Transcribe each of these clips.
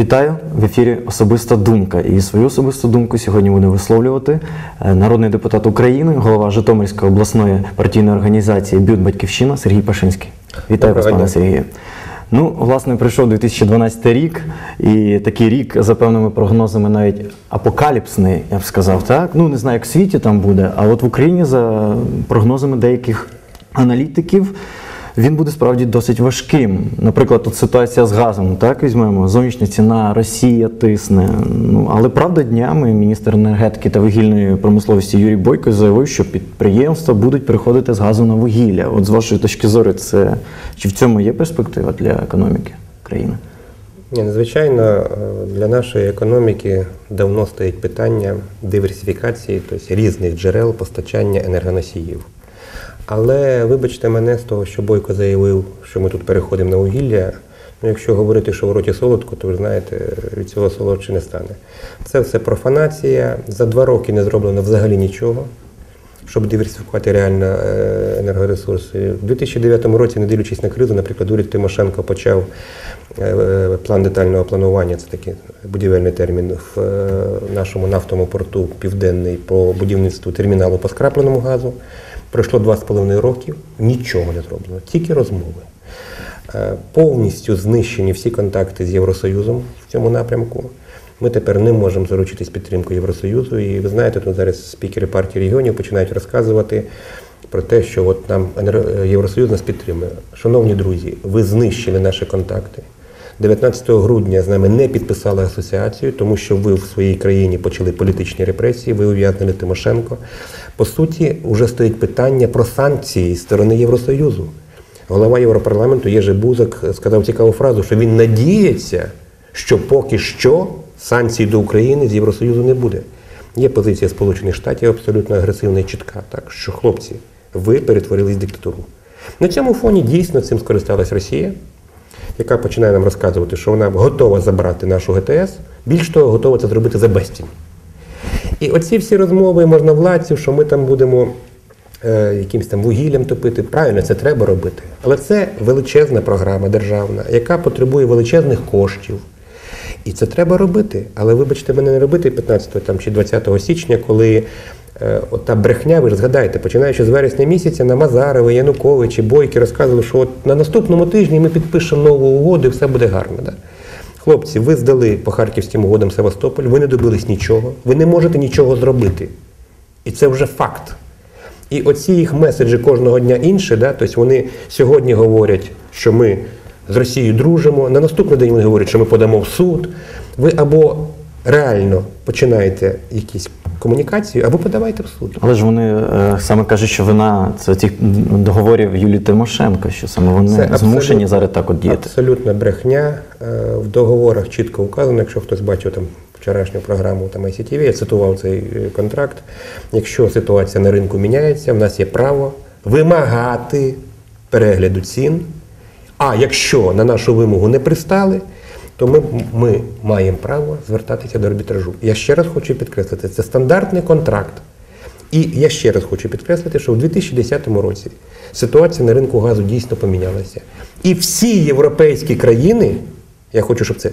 Вітаю в ефірі Особиста думка. І свою особисту думку сьогодні буде висловлювати е, народний депутат України, голова Житомирської обласної партійної організації Бют Батьківщина Сергій Пашинський. Вітаю вас, пане. Сергію. Ну, власне, прийшов 2012 рік, і такий рік, за певними прогнозами, навіть апокаліпсний, я б сказав, так? Ну, не знаю, як в світі там буде, а от в Україні, за прогнозами деяких аналітиків, він буде справді досить важким. Наприклад, от ситуація з газом, так візьмемо, зовнішня ціна, Росія тисне. Ну, але правда, днями міністр енергетики та вугільної промисловості Юрій Бойко заявив, що підприємства будуть переходити з газу на вугілля. От з вашої точки зору, це чи в цьому є перспектива для економіки країни? Ні, надзвичайно е, для нашої економіки давно стоїть питання диверсифікації, тобто різних джерел постачання енергоносіїв. Але вибачте мене з того, що Бойко заявив, що ми тут переходимо на вугілля. Ну, якщо говорити, що в роті солодко, то ви знаєте, від цього солодше не стане. Це все профанація. За два роки не зроблено взагалі нічого, щоб диверсифікувати реально е, енергоресурси. У 2009 році, не дивлячись на кризу, наприклад, уряд Тимошенко почав е, план детального планування, це такий будівельний термін, в е, нашому нафтовому порту Південний по будівництву терміналу по скрапленому газу. Пройшло два з половиною років, нічого не зроблено, тільки розмови. Е, Повністю знищені всі контакти з Євросоюзом в цьому напрямку. Ми тепер не можемо заручитись підтримкою Євросоюзу. І ви знаєте, тут зараз спікери партії регіонів починають розказувати про те, що от нам Євросоюз нас підтримує. Шановні друзі, ви знищили наші контакти. 19 грудня з нами не підписали асоціацію, тому що ви в своїй країні почали політичні репресії, ви ув'язнили Тимошенко. По суті, вже стоїть питання про санкції з сторони Євросоюзу. Голова Європарламенту Єжи Бузак сказав цікаву фразу, що він надіється, що поки що санкцій до України з Євросоюзу не буде. Є позиція Сполучених Штатів абсолютно агресивна і чітка, так що хлопці, ви перетворились в диктатуру. На цьому фоні дійсно цим скористалась Росія, яка починає нам розказувати, що вона готова забрати нашу ГТС, більш того, готова це зробити за безцінь. І оці всі розмови можновладців, що ми там будемо е, якимось там вугіллям топити, правильно, це треба робити. Але це величезна програма державна, яка потребує величезних коштів. І це треба робити. Але вибачте, мене не робити 15 там, чи 20 січня, коли е, ота брехня, ви ж згадаєте, починаючи з вересня місяця на Мазарови, Януковичі, Бойки розказували, що от на наступному тижні ми підпишемо нову угоду і все буде гарно. Да? Хлопці, ви здали по харківським угодам Севастополь, ви не добились нічого, ви не можете нічого зробити. І це вже факт. І оці їх меседжі кожного дня інші, да, тобто вони сьогодні говорять, що ми з Росією дружимо, на наступний день вони говорять, що ми подамо в суд. Ви або реально починаєте якісь комунікації, або подавайте в суд. Але ж вони е, саме кажуть, що вина це тих договорів Юлії Тимошенко, що саме вони Це змушені зараз так от діяти. Абсолютна брехня. Е, В договорах чітко вказано, якщо хтось бачив там вчорашню програму там ICTV, я цитував цей е, контракт. Якщо ситуація на ринку міняється, в нас є право вимагати перегляду цін. А якщо на нашу вимогу не пристали, то ми, ми маємо право звертатися до арбітражу. Я ще раз хочу підкреслити, це стандартний контракт. І я ще раз хочу підкреслити, що в 2010 році ситуація на ринку газу дійсно помінялася. І всі європейські країни, я хочу, щоб це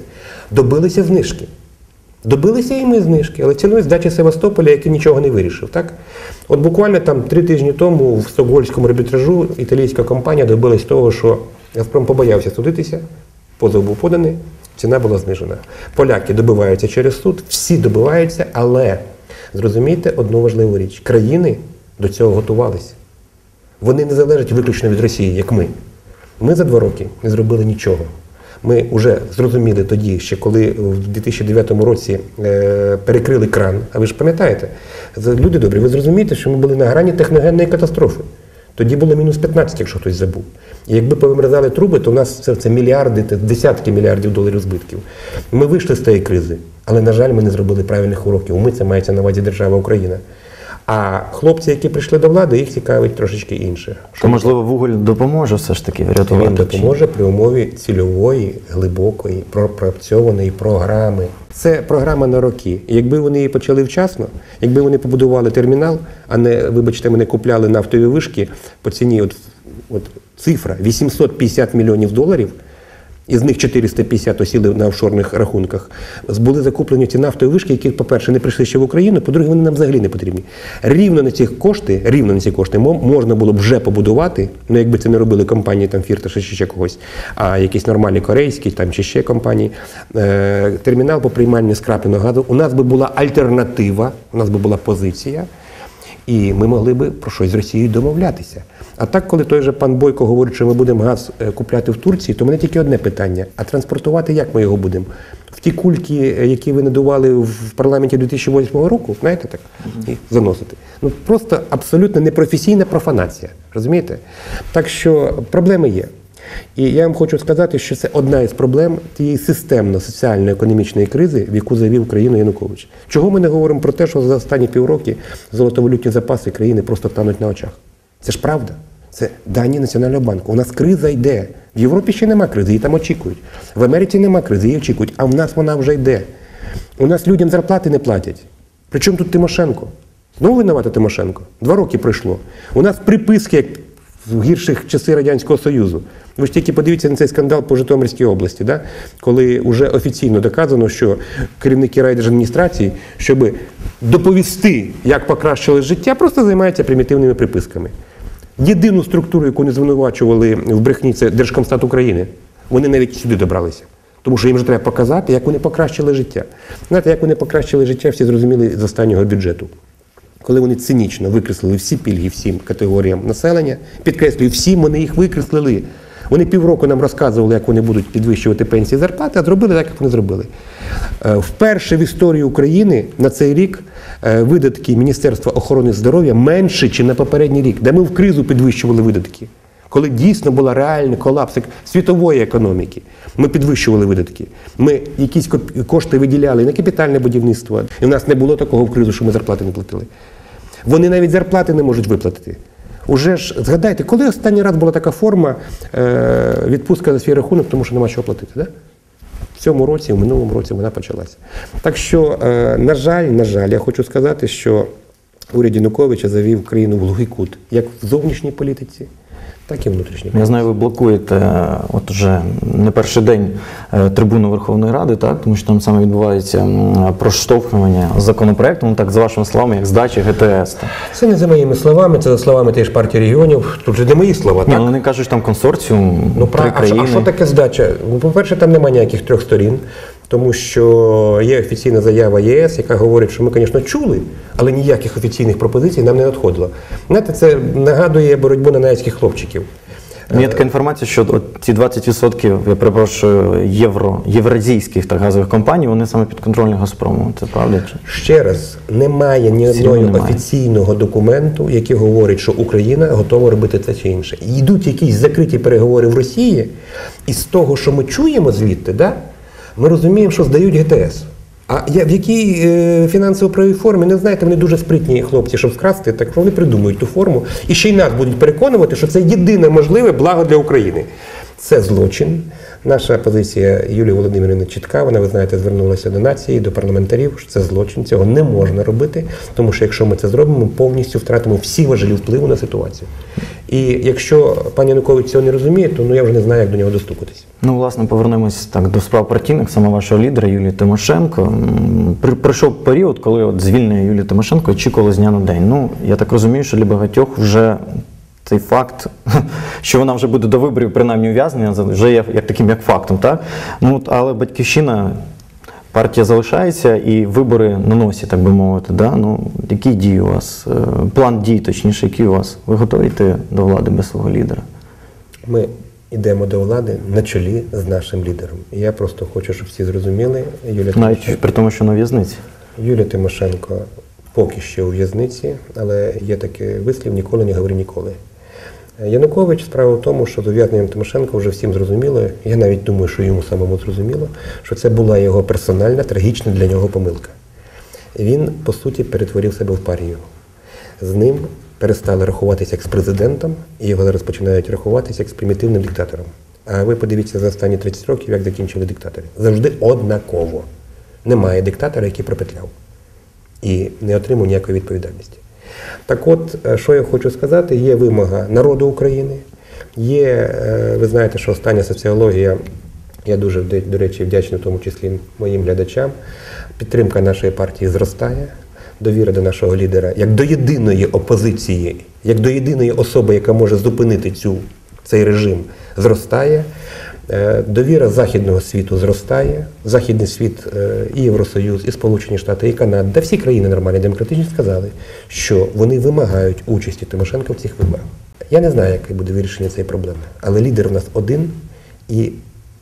добилися знижки. Добилися і ми знижки, але ціною здачі Севастополя, який нічого не вирішив. Так? От буквально там три тижні тому в Стокгольмському арбітражу італійська компанія добилась того, що Газпром побоявся судитися, позов був поданий, ціна була знижена. Поляки добиваються через суд, всі добиваються, але зрозумійте одну важливу річ: країни до цього готувалися. Вони не залежать виключно від Росії, як ми. Ми за два роки не зробили нічого. Ми вже зрозуміли тоді, ще коли в 2009 році е, перекрили кран. А ви ж пам'ятаєте, люди добрі, ви зрозумієте, що ми були на грані техногенної катастрофи. Тоді було мінус 15, якщо хтось забув. І якби повимерзали труби, то у нас це, це мільярди, це десятки мільярдів доларів збитків. Ми вийшли з тієї кризи, але, на жаль, ми не зробили правильних уроків. Ми це мається на увазі держава Україна. А хлопці, які прийшли до влади, їх цікавить трошечки інше. То, можливо, вуголь допоможе все ж таки врятувати. Він допоможе при умові цільової, глибокої, пропрацьованої програми. Це програма на роки. Якби вони її почали вчасно, якби вони побудували термінал, а не, вибачте, мене купляли нафтові вишки по ціні, от, от цифра 850 мільйонів доларів. Із них 450 осіли на офшорних рахунках, були закуплені ці нафтові вишки, які, по-перше, не прийшли ще в Україну, по-друге, вони нам взагалі не потрібні. Рівно на ці кошти, рівно на ці кошти можна було б вже побудувати, ну якби це не робили компанії там Фірташа чи ще когось, а якісь нормальні корейські там чи ще компанії, е, термінал по приймальні скрапленого газу. У нас би була альтернатива, у нас би була позиція. І ми могли би про щось з Росією домовлятися. А так, коли той же пан Бойко говорить, що ми будемо газ е, купляти в Турції, то мене тільки одне питання: а транспортувати як ми його будемо? В ті кульки, е, які ви надували в парламенті 2008 року, знаєте так, і заносити. Ну просто абсолютно непрофесійна профанація. Розумієте? Так що проблеми є. І я вам хочу сказати, що це одна із проблем тієї системно-соціально-економічної кризи, в яку завів країну Янукович. Чого ми не говоримо про те, що за останні півроки золотовалютні запаси країни просто тануть на очах? Це ж правда. Це дані Національного банку. У нас криза йде. В Європі ще нема кризи, її там очікують. В Америці нема кризи, її очікують. А в нас вона вже йде. У нас людям зарплати не платять. Причому тут Тимошенко? Знову винувата Тимошенко. Два роки пройшло. У нас приписки, як в гірших часи Радянського Союзу. Ви ж тільки подивіться на цей скандал по Житомирській області, да? коли вже офіційно доказано, що керівники райдержадміністрації, щоб доповісти, як покращили життя, просто займаються примітивними приписками. Єдину структуру, яку не звинувачували в брехні, це Держкомстат України. Вони навіть сюди добралися. Тому що їм же треба показати, як вони покращили життя. Знаєте, як вони покращили життя, всі зрозуміли з останнього бюджету. Коли вони цинічно викреслили всі пільги всім категоріям населення, підкреслюю, всім вони їх викреслили. Вони півроку нам розказували, як вони будуть підвищувати пенсії зарплати, а зробили так, як вони зробили. Е, Вперше в історії України на цей рік е, видатки Міністерства охорони здоров'я менше, ніж на попередній рік, де ми в кризу підвищували видатки. Коли дійсно була реальний колапс світової економіки, ми підвищували видатки. Ми якісь кошти виділяли на капітальне будівництво. І в нас не було такого в кризу, що ми зарплати не платили. Вони навіть зарплати не можуть виплатити. Уже ж згадайте, коли останній раз була така форма е, відпустка за свій рахунок, тому що нема чого платити. Да? В цьому році, в минулому році вона почалася. Так що, е, на жаль, на жаль, я хочу сказати, що уряд Януковича завів країну в глухий кут, як в зовнішній політиці, так і в внутрішній. Я знаю, ви блокуєте е, от уже не перший день е, трибуну Верховної Ради, так тому що там саме відбувається проштовхування законопроекту, ну так за вашими словами, як здачі ГТС. Так. Це не за моїми словами, це за словами теж партії регіонів. Тут же не мої слова, Ні, так? ну вони кажуть, що там консорціум, Ну, три пра- а, що- країни. а що таке здача? Ну, по-перше, там немає ніяких трьох сторін, тому що є офіційна заява ЄС, яка говорить, що ми, звісно, чули, але ніяких офіційних пропозицій нам не надходило. Знаєте, це нагадує боротьбу ненецьких хлопчиків. Ну, Є така інформація, що от ці 20%, я перепрошую, євро, євразійських та газових компаній, вони саме підконтрольні Газпрому. Це правда? Чи? Ще раз, немає ні одного офіційного документу, який говорить, що Україна готова робити це чи інше. Йдуть якісь закриті переговори в Росії, і з того, що ми чуємо звідти, да, ми розуміємо, що здають ГТС. А я, в якій е, фінансово-правовій формі, не знаєте, вони дуже спритні хлопці, щоб вкрасти, так вони придумують ту форму. І ще й нас будуть переконувати, що це єдине можливе благо для України. Це злочин. Наша позиція Юлії Володимирівни чітка. Вона, ви знаєте, звернулася до нації, до парламентарів. що Це злочин, цього не можна робити, тому що якщо ми це зробимо, ми повністю втратимо всі важелі впливу на ситуацію. І якщо пан Янукович цього не розуміє, то ну я вже не знаю, як до нього достукатись. Ну, власне, повернемось так до справ партійних, саме вашого лідера Юлії Тимошенко. При- Прийшов період, коли от звільнення Юлії Тимошенко очікували з дня на день. Ну, я так розумію, що для багатьох вже цей факт, що вона вже буде до виборів, принаймні ув'язнення, вже є як таким як фактом, так? Ну, але батьківщина. Партія залишається і вибори на носі, так би мовити. Да? Ну, які дії у вас? Е, План дій, точніше, який у вас? Ви готові йти до влади без свого лідера? Ми йдемо до влади на чолі з нашим лідером. І я просто хочу, щоб всі зрозуміли, Юлія Навіть при тому, що на в'язниці. Юлія Тимошенко поки що у в'язниці, але є такий вислів ніколи не говори ніколи. Янукович справа в тому, що з ув'язненням Тимошенко вже всім зрозуміло. Я навіть думаю, що йому самому зрозуміло, що це була його персональна, трагічна для нього помилка. Він, по суті, перетворив себе в парію. З ним перестали рахуватися як з президентом, і його зараз починають рахуватися як з примітивним диктатором. А ви подивіться за останні 30 років, як закінчили диктатори. Завжди однаково. Немає диктатора, який пропетляв і не отримав ніякої відповідальності. Так от, е, що я хочу сказати, є вимога народу України, є, е, ви знаєте, що остання соціологія Я дуже, до речі, вдячний в тому числі моїм глядачам. Підтримка нашої партії зростає. Довіра до нашого лідера як до єдиної опозиції, як до єдиної особи, яка може зупинити цю, цей режим, зростає. Е, Довіра західного світу зростає. Західний світ, е, і Євросоюз, і Сполучені Штати, і Канада, та всі країни нормальні демократичні сказали, що вони вимагають участі Тимошенка в цих виборах. Я не знаю, яке буде вирішення цієї проблеми, але лідер у нас один, і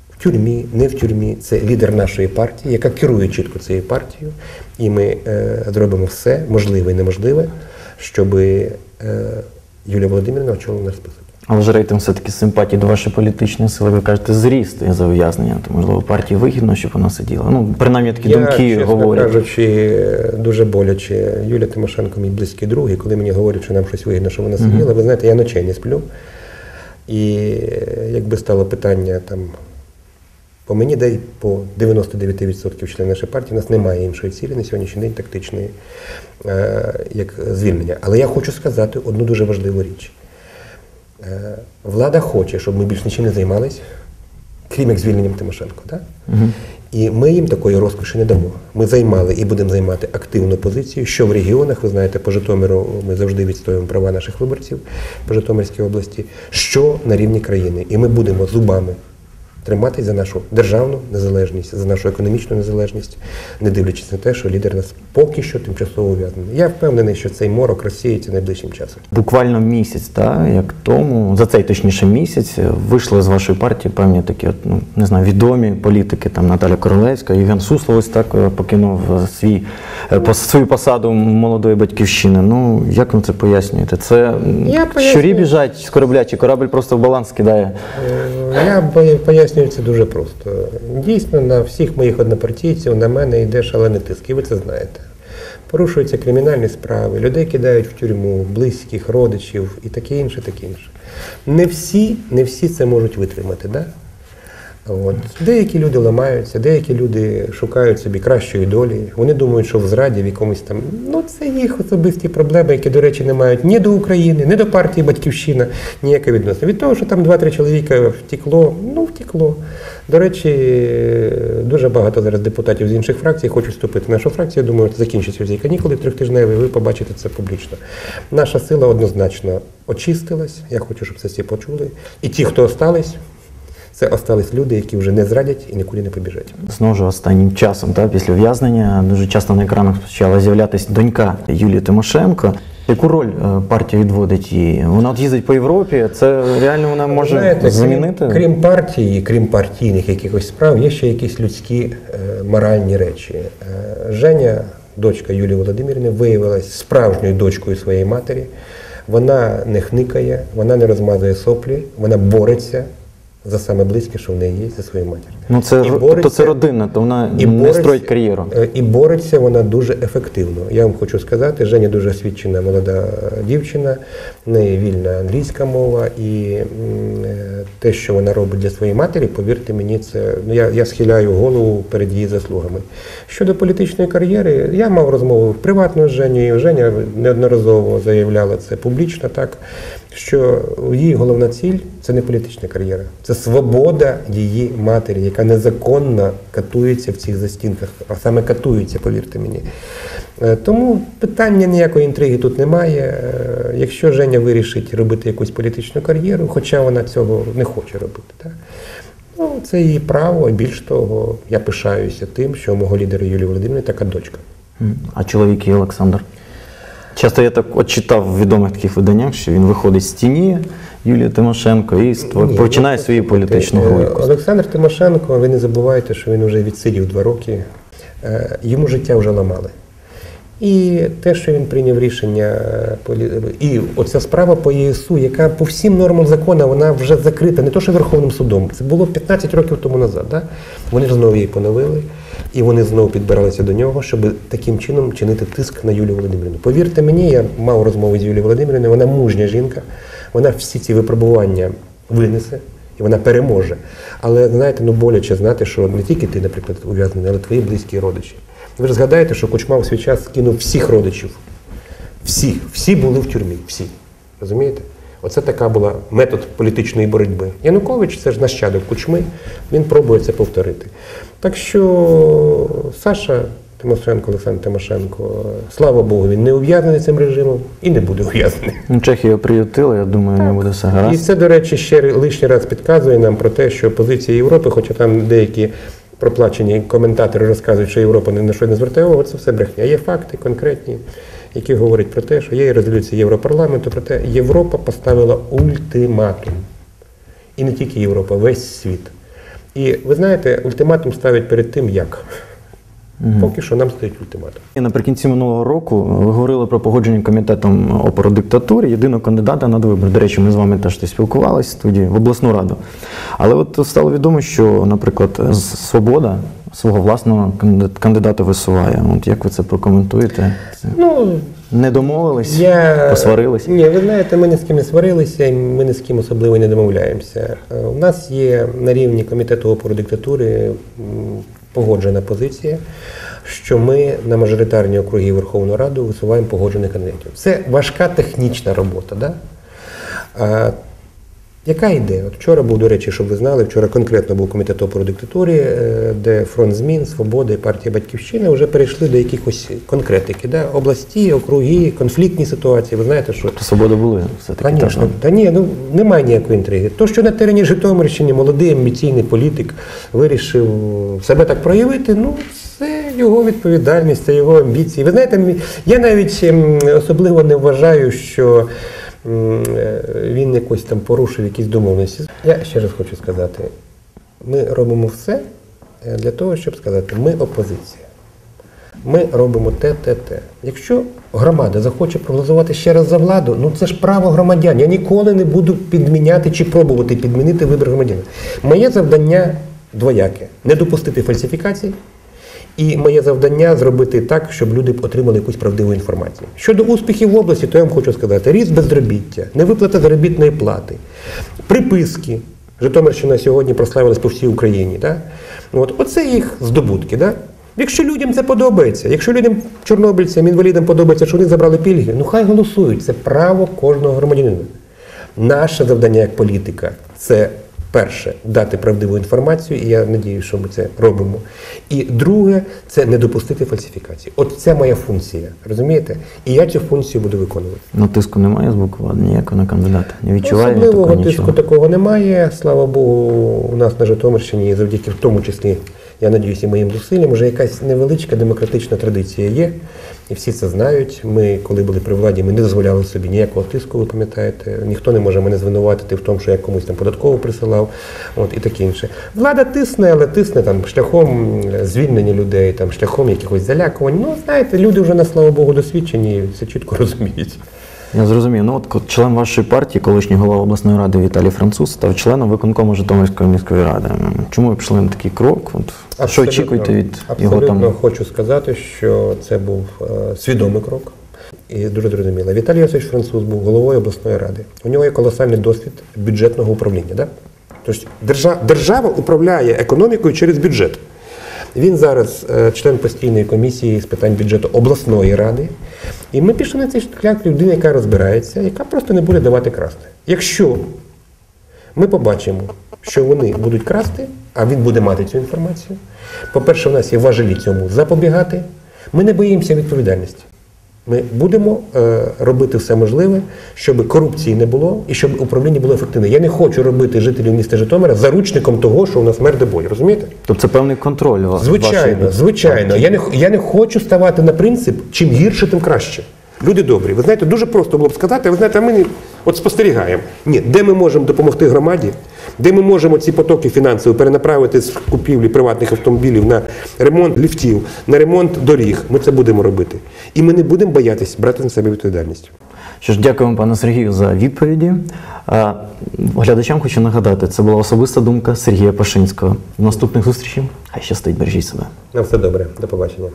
в тюрмі, не в тюрмі, це лідер нашої партії, яка керує чітко цією партією. І ми е, зробимо все, можливе і неможливе, щоб е, Юлія Володимирівна очолила наш список. Але ж рейтинг все-таки симпатії до вашої політичної сили, ви кажете, зріст за ув'язнення. То можливо партії вигідно, щоб вона сиділа. Ну, принаймні такі Я, думки чесно говорять. кажучи, дуже боляче. Юлія Тимошенко, мій близький друг, і коли мені говорять, що нам щось вигідно, що вона сиділа, ви знаєте, я ночей не сплю. І якби стало питання там. По мені, де по 99% членів нашої партії, у нас немає іншої цілі на сьогоднішній день тактичної, е, як звільнення. Але я хочу сказати одну дуже важливу річ. Е, Влада хоче, щоб ми більш нічим не займалися, крім як звільненням Тимошенко. Так? І ми їм такої розкоші не дамо. Ми займали і будемо займати активну позицію, що в регіонах, ви знаєте, по Житомиру ми завжди відстоюємо права наших виборців по Житомирській області, що на рівні країни. І ми будемо зубами триматись за нашу державну незалежність, за нашу економічну незалежність, не дивлячись на те, що лідер нас поки що тимчасово ув'язнений. Я впевнений, що цей морок розсіється найближчим часом. Буквально місяць, та, як тому, за цей точніше місяць, вийшли з вашої партії певні такі, от, ну, не знаю, відомі політики, там Наталя Королевська, Євген Суслов ось так е, покинув е, свій, е, свою посаду молодої батьківщини. Ну, як ви це пояснюєте? Це Я пояснюю. щурі біжать з корабля, чи корабль просто в баланс кидає? Я бо- пояснюю це дуже просто. Дійсно, на всіх моїх однопартійців на мене йде шалений тиск, і ви це знаєте. Порушуються кримінальні справи, людей кидають в тюрму, близьких, родичів і таке інше, таке інше. Не всі, не всі це можуть витримати. Да? От. Деякі люди ламаються, деякі люди шукають собі кращої долі. Вони думають, що в зраді в якомусь там. Ну, це їх особисті проблеми, які, до речі, не мають ні до України, ні до партії Батьківщина, ніяке відношення. Від того, що там два-три чоловіка втекло, ну втекло. До речі, дуже багато зараз депутатів з інших фракцій хочуть вступити нашу фракцію. Я думаю, закінчаться ці канікули трьохтижневі, ви побачите це публічно. Наша сила однозначно очистилась. Я хочу, щоб це всі почули. І ті, хто остались, це остались люди, які вже не зрадять і нікуди не побіжать. Знову ж останнім часом, та, після ув'язнення, дуже часто на екранах почала з'являтися донька Юлії Тимошенко. Яку роль е, партія відводить їй? Вона от їздить по Європі. Це реально вона може Знаєте, замінити? Крім, крім партії, крім партійних якихось справ, є ще якісь людські е, моральні речі. Е, Женя, дочка Юлії Володимирівни, виявилась справжньою дочкою своєї матері. Вона не хникає, вона не розмазує соплі, вона бореться за саме близьке, що в неї є, за свою матір. Ну це І бореться- тобто це родина, то вона і не бореться- строїть кар'єру. Е, І бореться вона дуже ефективно. Я вам хочу сказати, Женя дуже освічена молода дівчина, в неї вільна англійська мова, і е, те, що вона робить для своєї матері, повірте мені, це ну я, я схиляю голову перед її заслугами. Щодо політичної кар'єри, я мав розмову приватно з Женєю. Женя неодноразово заявляла це публічно, так що її головна ціль це не політична кар'єра, це свобода її матері, яка незаконно катується в цих застінках, а саме катується, повірте мені. Е, Тому питання ніякої інтриги тут немає. Е, Якщо Женя вирішить робити якусь політичну кар'єру, хоча вона цього не хоче робити, так? Ну, це її право, більш того, я пишаюся тим, що у мого лідера Юлії Володимирівни така дочка. А чоловік її Олександр. Часто я так от читав в відомих таких виданнях, що він виходить з тіні Юлії Тимошенко і ство- Ні, починає свою політичну Е. Олександр Тимошенко, ви не забувайте, що він вже відсидів два роки. Е, Йому життя вже ламали. І те, що він прийняв рішення, е, і оця справа по ЄСУ, яка по всім нормам закону, вона вже закрита, не то що Верховним судом. Це було 15 років тому назад. Да? Вони ж знову її поновили, і вони знову підбиралися до нього, щоб таким чином чинити тиск на Юлію Володимирівну. Повірте мені, я мав розмову з Юлією Володимирівною, вона мужня жінка, вона всі ці випробування винесе. І вона переможе. Але знаєте, ну боляче знати, що не тільки ти, наприклад, ув'язнений, але твої близькі родичі. Ви ж згадаєте, що Кучма в свій час скинув всіх родичів. Всіх, всі були в тюрмі, всі. Розумієте? Оце така була метод політичної боротьби. Янукович це ж нащадок кучми, він пробує це повторити. Так що Саша Тимошенко, Олександр Тимошенко, слава Богу, він не ув'язнений цим режимом і не буде ув'язнений. Ну, Чехію приютили, я думаю, не буде все І це, до речі, ще лишній раз підказує нам про те, що позиція Європи, хоча там деякі проплачені коментатори розказують, що Європа ні на що не звертає увагу, це все брехня. Є факти конкретні, які говорять про те, що є резолюція Європарламенту, про те, Європа поставила ультиматум. І не тільки Європа, весь світ. І ви знаєте, ультиматум ставить перед тим, як. Поки що нам стоїть ультиматум. І наприкінці минулого року ви говорили про погодження комітетом опородиктатури єдиного кандидата на вибори. До речі, ми з вами теж спілкувалися тоді в обласну раду. Але от стало відомо, що, наприклад, Свобода свого власного кандидата висуває. От як ви це прокоментуєте? Ну, Не домовились, Я... посварились. Ні, ви знаєте, ми ні з ким не сварилися, і ми ні з ким особливо не домовляємося. Е, У нас є на рівні комітету опору диктатури погоджена позиція, що ми на мажоритарні округи Верховної Ради висуваємо погоджених кандидатів. Це важка технічна робота. Да? Яка ідея? От вчора був, до речі, щоб ви знали, вчора конкретно був комітет опору диктатурі, е, де фронт змін, свобода і партія Батьківщина вже перейшли до якихось конкретики. Да? Області, округи, конфліктні ситуації. Ви знаєте, що Свобода були все-таки. Звісно, так? та ні, ну немає ніякої інтриги. То, що на терені Житомирщини молодий амбіційний політик вирішив себе так проявити, ну це його відповідальність, це його амбіції. Ви знаєте, я навіть ем, особливо не вважаю, що він якось там порушив якісь домовленості. Я ще раз хочу сказати: ми робимо все е, для того, щоб сказати, ми опозиція. Ми робимо те, те, те. Якщо громада захоче проголосувати ще раз за владу, ну це ж право громадян. Я ніколи не буду підміняти чи пробувати підмінити вибір громадян. Моє завдання двояке не допустити фальсифікацій. І моє завдання зробити так, щоб люди отримали якусь правдиву інформацію. Щодо успіхів в області, то я вам хочу сказати: ріст безробіття, невиплата заробітної плати, приписки. Житомирщина сьогодні прославилась по всій Україні. Да? От, оце їх здобутки. Да? Якщо людям це подобається, якщо людям, чорнобильцям, інвалідам подобається, що вони забрали пільги, ну хай голосують. Це право кожного громадянина. Наше завдання як політика це перше дати правдиву інформацію, і я надію, що ми це робимо. І друге це не допустити фальсифікації. От це моя функція, розумієте? І я цю функцію буду виконувати. Ну, тиску немає з боку влади ніякого на кандидата. Не відчуває Особливого такого тиску нічого. такого немає. Слава Богу, у нас на Житомирщині, завдяки в тому числі, я надіюся, моїм зусиллям, вже якась невеличка демократична традиція є. І всі це знають. Ми, коли були при владі, ми не дозволяли собі ніякого тиску, ви пам'ятаєте. Ніхто не може мене звинуватити в тому, що я комусь там податково присилав, от і таке інше. Влада тисне, але тисне там шляхом звільнення людей, там шляхом якихось залякувань. Ну, знаєте, люди вже на слава Богу досвідчені, і все чітко розуміють. Я зрозумів. Ну от член вашої партії, колишній голова обласної ради Віталій Француз, став членом виконкому Житомирської міської ради. Чому ви пішли на такий крок? От, що очікуєте від його Абсолютно там? хочу сказати, що це був е, свідомий крок. І дуже зрозуміло. Віталій Йосифович Француз був головою обласної ради. У нього є колосальний досвід бюджетного управління. Да? Тобто держава, держава управляє економікою через бюджет. Він зараз е, член постійної комісії з питань бюджету обласної ради. І ми пішли на цей шлях людини, яка розбирається, яка просто не буде давати красти. Якщо ми побачимо, що вони будуть красти, а він буде мати цю інформацію. По-перше, у нас є важелі цьому запобігати. Ми не боїмося відповідальності. Ми будемо е, робити все можливе, щоб корупції не було і щоб управління було ефективне. Я не хочу робити жителів міста Житомира заручником того, що у нас мер дебой. Розумієте? Тобто це певний контроль. Звичайно, вашої- звичайно. Я не, я не хочу ставати на принцип, чим гірше, тим краще. Люди добрі. Ви знаєте, дуже просто було б сказати, ви знаєте, ми от спостерігаємо. Ні, де ми можемо допомогти громаді, де ми можемо ці потоки фінансові перенаправити з купівлі приватних автомобілів на ремонт ліфтів, на ремонт доріг. Ми це будемо робити. І ми не будемо боятися брати на себе відповідальність. Що ж, дякуємо, пане Сергію, за відповіді. Глядачам хочу нагадати, це була особиста думка Сергія Пашинського. До наступних зустрічей. Хай щастить, бережіть себе. На все добре. До побачення.